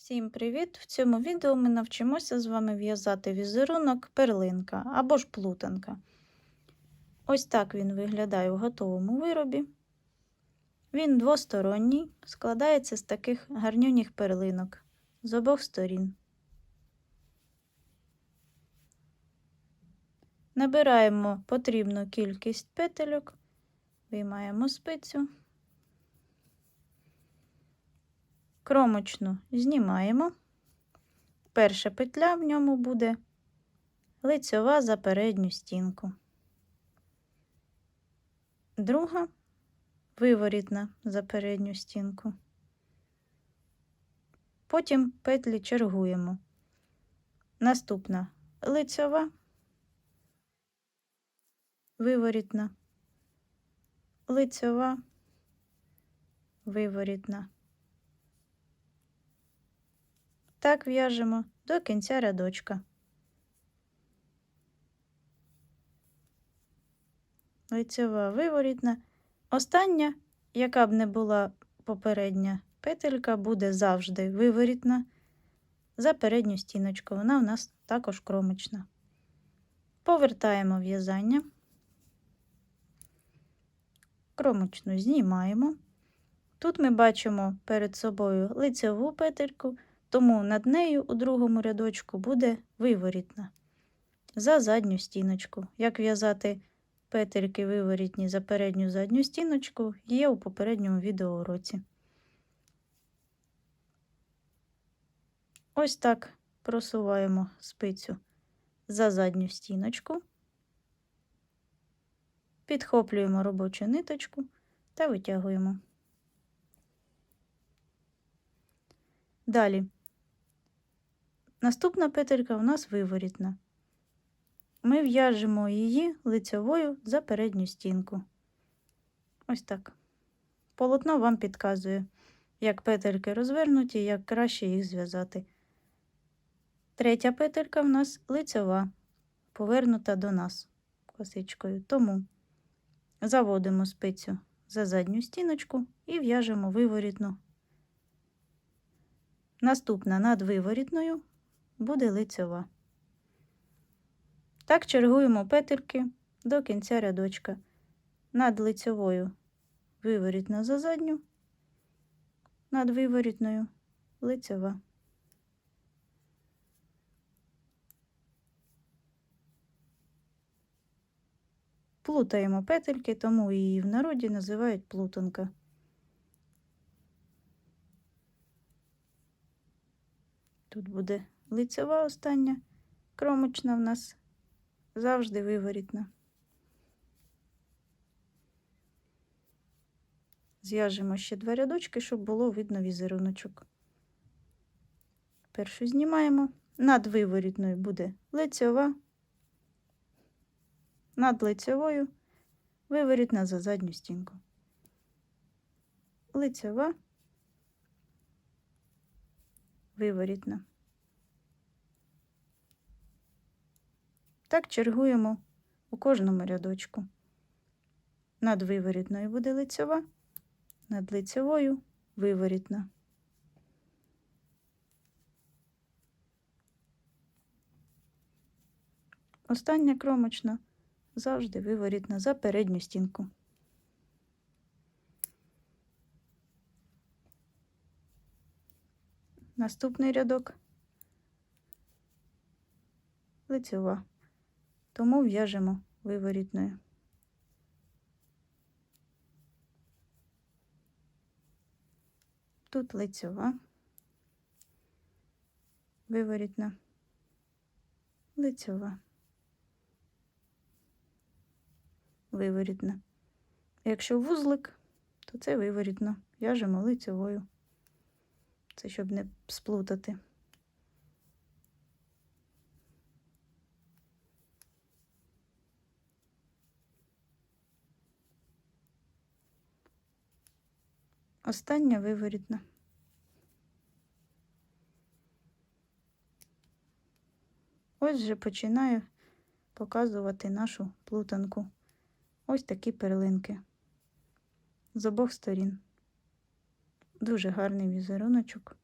Всім привіт! В цьому відео ми навчимося з вами в'язати візерунок перлинка або ж плутанка. Ось так він виглядає в готовому виробі. Він двосторонній, складається з таких гарнюніх перлинок з обох сторін. Набираємо потрібну кількість петельок, виймаємо спицю. Кромочну знімаємо. Перша петля в ньому буде лицьова за передню стінку. Друга виворітна за передню стінку. Потім петлі чергуємо. Наступна лицьова, виворітна, лицьова, виворітна. Так в'яжемо до кінця рядочка. Лицьова виворітна. Остання, яка б не була попередня петелька, буде завжди виворітна. За передню стіночку. Вона у нас також кромочна. Повертаємо в'язання, кромочну знімаємо. Тут ми бачимо перед собою лицеву петельку тому над нею у другому рядочку буде виворітна за задню стіночку. Як в'язати петельки виворітні за передню задню стіночку, є у попередньому відеоуроці. Ось так просуваємо спицю за задню стіночку, підхоплюємо робочу ниточку та витягуємо. Далі Наступна петелька у нас виворітна. Ми в'яжемо її лицевою за передню стінку. Ось так. Полотно вам підказує, як петельки розвернуті, як краще їх зв'язати. Третя петелька в нас лицева, повернута до нас косичкою. Тому заводимо спицю за задню стіночку і в'яжемо виворітну. Наступна над виворітною буде лицьова. Так чергуємо петельки до кінця рядочка. Над лицьовою виворітна за задню, над виворітною лицьова. Плутаємо петельки, тому її в народі називають плутанка. Тут буде лицева остання, кромочна в нас завжди виворітна. Зв'яжемо ще два рядочки, щоб було видно візеруночок. Першу знімаємо, над виворітною буде лицьова, над лицьовою виворітна за задню стінку. Лицьова, виворітна. Так чергуємо у кожному рядочку. Над виворітною буде лицьова, над лицьовою виворітна. Остання кромочна завжди виворітна за передню стінку. Наступний рядок лицьова тому в'яжемо виворітною. Тут лицьова, виворітна, лицьова, виворітна. Якщо вузлик, то це виворітно. В'яжемо лицьовою. Це щоб не сплутати. Остання виворітна. Ось вже починаю показувати нашу плутанку. Ось такі перлинки з обох сторін. Дуже гарний візеруночок.